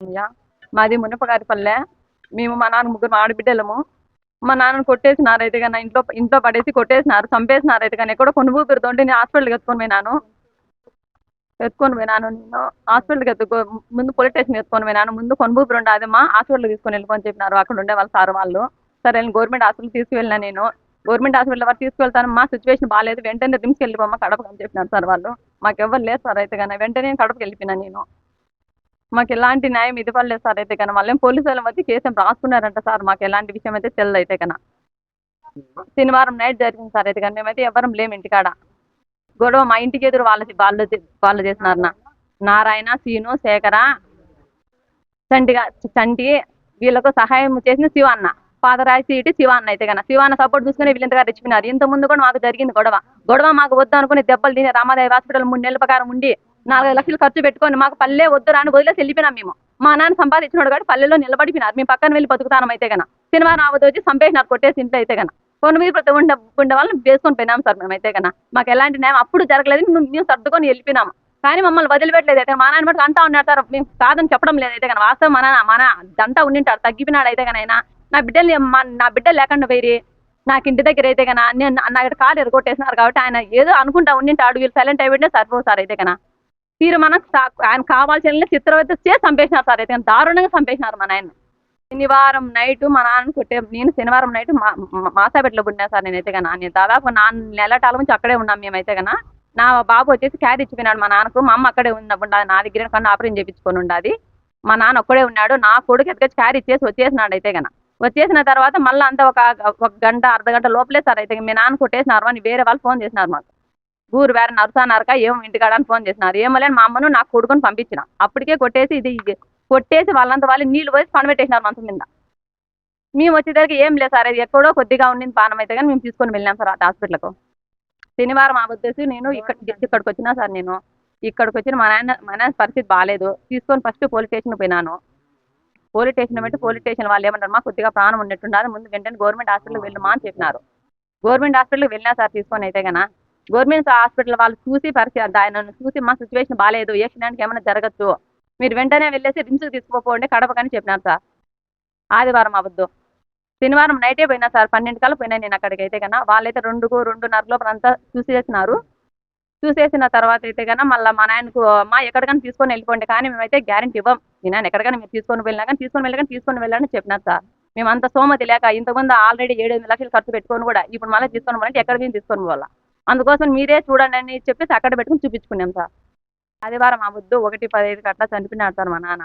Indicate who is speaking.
Speaker 1: అయ్యా మాది మునపగారిపల్లె. మేము మా నాన్న ముగ్గురు ఆడబిడ్డలము. మా నాన్నను కొట్టేసినారు అయితే కానీ ఇంట్లో ఇంట్లో పడేసి కొట్టేసినారు చంపేసినారు అయితే కానీ ఎక్కడో కొన్ని ఊపిరితోంటే నేను హాస్పిటల్కి ఎత్తుకొని పోయినాను. ఎత్తుకొని పోయినాను నేను. హాస్పిటల్కి ఎత్తుకో ముందు పోలీస్ స్టేషన్ ఎత్తుకొని పోయినాను. ముందు కొనుబూపిరి ఉండే మా హాస్పిటల్కి తీసుకొని వెళ్ళిపోని చెప్పినారు. అక్కడ ఉండే వాళ్ళు సార్ వాళ్ళు. సరే గవర్నమెంట్ హాస్పిటల్ తీసుకువెళ్ళినా నేను. గవర్నమెంట్ హాస్పిటల్ వరకు తీసుకెళ్తాను మా సిచ్యువేషన్ బాగాలేదు. వెంటనే రిమ్స్కి వెళ్ళిపోమ్మా కడపకి అని చెప్పినారు సార్ వాళ్ళు. మాకు ఎవరు లేదు సార్ అయితే కానీ వెంటనే కడపకి వెళ్ళిపోయినా నేను. మాకు ఎలాంటి న్యాయం ఇదిపడలేదు సార్ అయితే కన్నా మళ్ళీ పోలీసు వచ్చి కేసు రాసుకున్నారంట సార్. మాకు ఎలాంటి విషయం అయితే తెలియదు అయితే కన్నా శనివారం నైట్ జరిగింది సార్ అయితే కానీ. మేమైతే ఎవరం లేము ఇంటికాడ. గొడవ మా ఇంటికి ఎదురు వాళ్ళ వాళ్ళు వాళ్ళు చేసినారు నారాయణ సీను శేఖర చంటిగా చంటి వీళ్ళకు సహాయం చేసిన శివ అన్న. పాదరాయి సీటి శివ అన్న అయితే కన్నా శివ అన్న సపోర్ట్ చూసుకుని వీళ్ళంతగా రెచ్చిపోయినారు. ఇంత ముందు కూడా మాకు జరిగింది గొడవ. గొడవ మాకు వద్దు అనుకుని దెబ్బలు తిని రామాదేవి హాస్పిటల్ మూడు నెలల ప్రకారం ఉండి నాలుగు లక్షలు ఖర్చు పెట్టుకొని మాకు పల్లె వద్దు రాని వదిలేసి వెళ్ళిపోయినాం మేము. మా నాన్న సంపాదించినాడు కాబట్టి పల్లెలో నిలబడిపోయినారు. మేము పక్కన వెళ్ళి బతుకుతానం అయితే కన్నా శనివారం ఆవద్దు వచ్చి సంపేసినారు కొట్టేసి ఇంట్లో అయితే కన్నా కొన్ని మీద ప్రతి ఉండే ఉండే వాళ్ళని వేసుకొని పోయినాం సార్ మేము అయితే కన్నా మాకు ఎలాంటి న్యాయం అప్పుడు జరగలేదు మేము సర్దుకొని వెళ్ళిపోయినాము. కానీ మమ్మల్ని వదిలిపెట్టలేదు అయితే మా నాన్న మటుకు అంతా ఉన్నాడు సార్ మేము కాదని చెప్పడం లేదు అయితే కానీ వాస్తవం మన మన దంతా ఉండింటాడు తగ్గిపోయినాడు అయితే కానీ నా బిడ్డలు మా నా బిడ్డ లేకుండా పోయి నాకు ఇంటి దగ్గర అయితే కన్నా నేను నా కాలు ఎరగొట్టేసినారు కాబట్టి ఆయన ఏదో అనుకుంటా ఉండింటాడు వీళ్ళు సైలెంట్ అయిపోయింటే సరిపోతారు అయితే కన్నా తీరు మనం ఆయన కావాల్సిన చిత్రవత చేసి చంపేసినారు సార్. అయితే దారుణంగా చంపేసినారు మా నాయన శనివారం నైట్ మా నాన్న కొట్టే నేను శనివారం నైట్ మా మా- మాసాపేటలో పుట్టినా సార్ నేనైతే కన్నా నేను దాదాపు నా నెలటాల నుంచి అక్కడే ఉన్నాం మేమైతే కన్నా నా బాబు వచ్చేసి క్యారీ ఇచ్చిపోయినాడు మా నాన్నకు. మా అమ్మ అక్కడే ఉన్నప్పుడు నా దగ్గర కన్నా ఆపరేషన్ చేయించుకొని ఉండాది. మా నాన్న ఒక్కడే ఉన్నాడు. నా కొడుకు ఎత్తుకొచ్చి క్యారీ ఇచ్చేసి వచ్చేసినాడు అయితే కన్నా వచ్చేసిన తర్వాత మళ్ళీ అంతా ఒక ఒక గంట అర్ధ గంట లోపలే సార్ అయితే మీ నాన్న కొట్టేసినారు అని వేరే వాళ్ళు ఫోన్ చేసినారు మాకు. ఊరు వేరే నరసానారక ఏం ఇంటికాడ అని ఫోన్ చేసినారు. ఏమలేని మా అమ్మను నా కొడుకుని పంపించిన. అప్పటికే కొట్టేసి ఇది కొట్టేసి వాళ్ళంతా వాళ్ళు నీళ్ళు పోసి పనబెట్టేసినారు మంచం మీద మేము వచ్చేసరికి ఏం లేదు సార్ ఇది ఎక్కడో కొద్దిగా ఉండింది పానం అయితే కానీ మేము తీసుకొని వెళ్ళాం సార్ హాస్పిటల్కు. శనివారం ఆ వచ్చేసి నేను ఇక్కడ ఇక్కడికి వచ్చినా సార్ నేను. ఇక్కడికి వచ్చిన మా నాయన మా నాయన పరిస్థితి బాగాలేదు తీసుకొని ఫస్ట్ పోలీస్ స్టేషన్కి పోయినాను. పోలీస్ స్టేషన్ పెట్టి పోలీస్ స్టేషన్ వాళ్ళు ఏమంటారు మా కొద్దిగా ప్రాణం ఉన్నట్టున్నారు. ముందు వెంటనే గవర్నమెంట్ హాస్పిటల్కి వెళ్ళమా అని చెప్పినారు. గవర్నమెంట్ హాస్పిటల్కి వెళ్ళినా సార్ తీసుకొని అయితే కన్నా గవర్నమెంట్ హాస్పిటల్ వాళ్ళు చూసి పరిస్థితి ఆయన చూసి మా సిచ్యువేషన్ బాగాలేదు ఏ క్షణానికి ఏమైనా జరగచ్చు. మీరు వెంటనే వెళ్ళేసి రిమ్స్కి తీసుకోపోండి కడపకని చెప్పినారు సార్. ఆదివారం అవద్దు శనివారం నైటే పోయినా సార్ పన్నెండు కల్లా పోయినా నేను అక్కడికి అయితే కన్నా. వాళ్ళైతే రెండుకు రెండున్నర లోపల అంతా చూసేసినారు. చూసేసిన తర్వాత అయితే కన్నా మళ్ళీ మా నాయనకు మా ఎక్కడికైనా తీసుకొని వెళ్ళిపోండి కానీ మేమైతే గ్యారంటీ ఇవ్వం. నేను ఆయన ఎక్కడికైనా మీరు తీసుకొని వెళ్ళినా కానీ తీసుకొని వెళ్ళగానే తీసుకొని వెళ్ళాలని చెప్పినారు సార్. మేము అంత సోమతి లేక ఇంతకుముందు ఆల్రెడీ ఏడు లక్షలు ఖర్చు పెట్టుకొని కూడా ఇప్పుడు మళ్ళీ తీసుకొని పోవాలంటే ఎక్కడికి తీసుకొని పోవాలా. అందుకోసం మీరే చూడండి అని చెప్పేసి అక్కడ పెట్టుకుని చూపించుకున్నాం సార్. ఆదివారం ఆ వద్దు ఒకటి పదహైదు అట్లా చనిపోయినాడు సార్ మా నాన్న.